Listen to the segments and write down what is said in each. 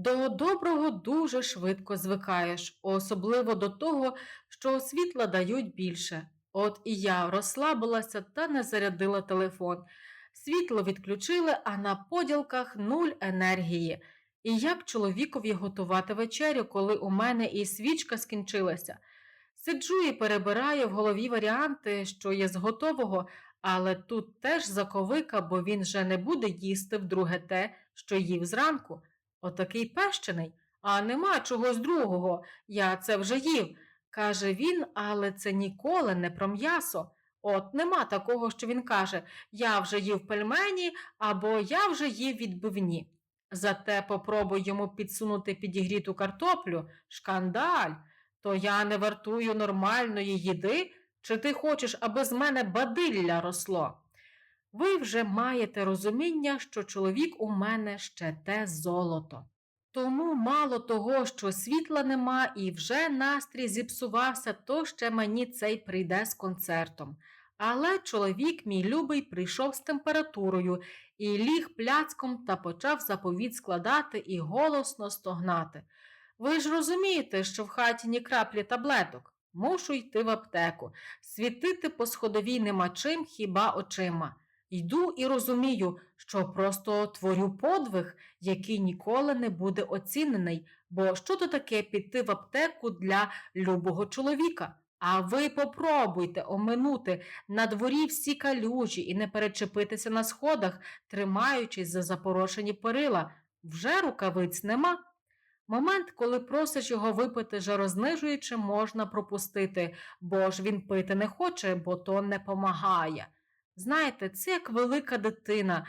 До доброго дуже швидко звикаєш, особливо до того, що світла дають більше. От і я розслабилася та не зарядила телефон. Світло відключили, а на поділках нуль енергії. І як чоловікові готувати вечерю, коли у мене і свічка скінчилася? Сиджу і перебираю в голові варіанти, що є з готового, але тут теж заковика, бо він вже не буде їсти вдруге те, що їв зранку. Отакий пещений, а нема чогось другого, я це вже їв, каже він, але це ніколи не про м'ясо. От нема такого, що він каже Я вже їв пельмені або я вже їв відбивні. Зате попробуй йому підсунути підігріту картоплю, шкандаль, то я не вартую нормальної їди, чи ти хочеш, аби з мене бадилля росло? Ви вже маєте розуміння, що чоловік у мене ще те золото. Тому мало того, що світла нема і вже настрій зіпсувався, то ще мені цей прийде з концертом. Але чоловік, мій любий, прийшов з температурою і ліг пляцком та почав заповіт складати і голосно стогнати. Ви ж розумієте, що в хаті ні краплі таблеток. Мушу йти в аптеку. Світити по сходовій нема чим, хіба очима. Йду і розумію, що просто творю подвиг, який ніколи не буде оцінений, бо що то таке піти в аптеку для любого чоловіка? А ви попробуйте оминути на дворі всі калюжі і не перечепитися на сходах, тримаючись за запорошені перила. Вже рукавиць нема. Момент, коли просиш його випити жарознижуючи, можна пропустити, бо ж він пити не хоче, бо то не помагає. Знаєте, це як велика дитина.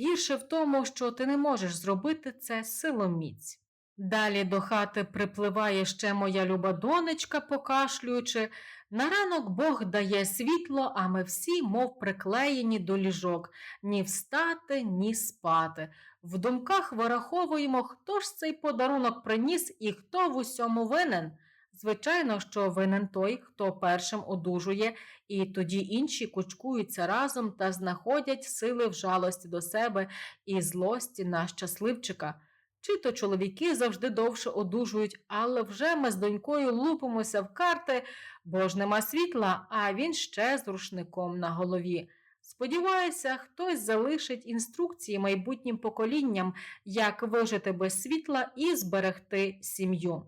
Гірше в тому, що ти не можеш зробити це силоміць. Далі до хати припливає ще моя люба донечка, покашлюючи. На ранок Бог дає світло, а ми всі, мов приклеєні до ліжок, ні встати, ні спати. В думках вираховуємо, хто ж цей подарунок приніс і хто в усьому винен. Звичайно, що винен той, хто першим одужує, і тоді інші кучкуються разом та знаходять сили в жалості до себе і злості на щасливчика. Чи то чоловіки завжди довше одужують, але вже ми з донькою лупимося в карти, бо ж нема світла, а він ще з рушником на голові. Сподіваюся, хтось залишить інструкції майбутнім поколінням, як вижити без світла і зберегти сім'ю.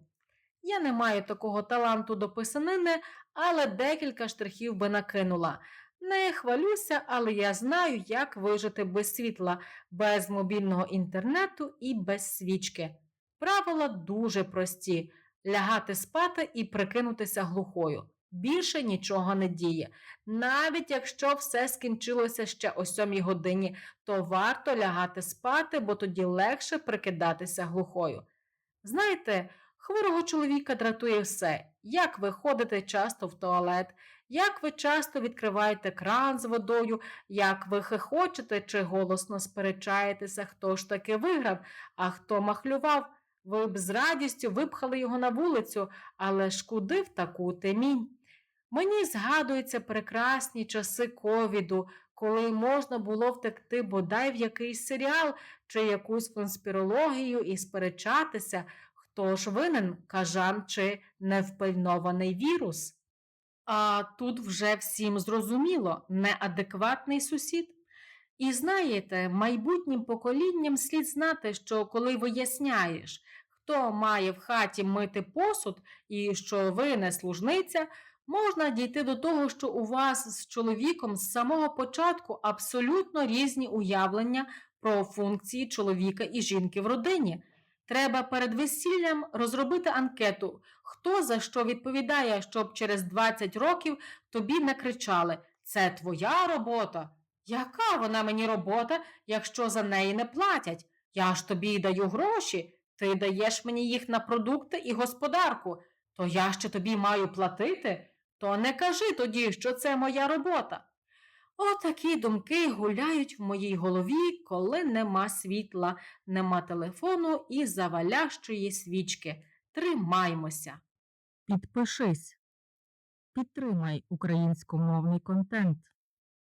Я не маю такого таланту до писанини, але декілька штрихів би накинула. Не хвалюся, але я знаю, як вижити без світла, без мобільного інтернету і без свічки. Правила дуже прості лягати спати і прикинутися глухою. Більше нічого не діє. Навіть якщо все скінчилося ще о сьомій годині, то варто лягати спати, бо тоді легше прикидатися глухою. Знаєте, хворого чоловіка дратує все, як ви ходите часто в туалет, як ви часто відкриваєте кран з водою, як ви хихочете чи голосно сперечаєтеся, хто ж таки виграв, а хто махлював. Ви б з радістю випхали його на вулицю, але ж куди в таку темінь? Мені згадуються прекрасні часи ковіду, коли можна було втекти бодай в якийсь серіал чи якусь конспірологію і сперечатися, хто ж винен, кажан чи невпильнований вірус. А тут вже всім зрозуміло неадекватний сусід. І знаєте, майбутнім поколінням слід знати, що коли виясняєш, хто має в хаті мити посуд і що ви не служниця, можна дійти до того, що у вас з чоловіком з самого початку абсолютно різні уявлення про функції чоловіка і жінки в родині. Треба перед весіллям розробити анкету, хто за що відповідає, щоб через 20 років тобі не кричали Це твоя робота. Яка вона мені робота, якщо за неї не платять? Я ж тобі даю гроші, ти даєш мені їх на продукти і господарку, то я ще тобі маю платити? То не кажи тоді, що це моя робота. Отакі думки гуляють в моїй голові, коли нема світла, нема телефону і завалящої свічки. Тримаймося. Підпишись. Підтримай українськомовний контент.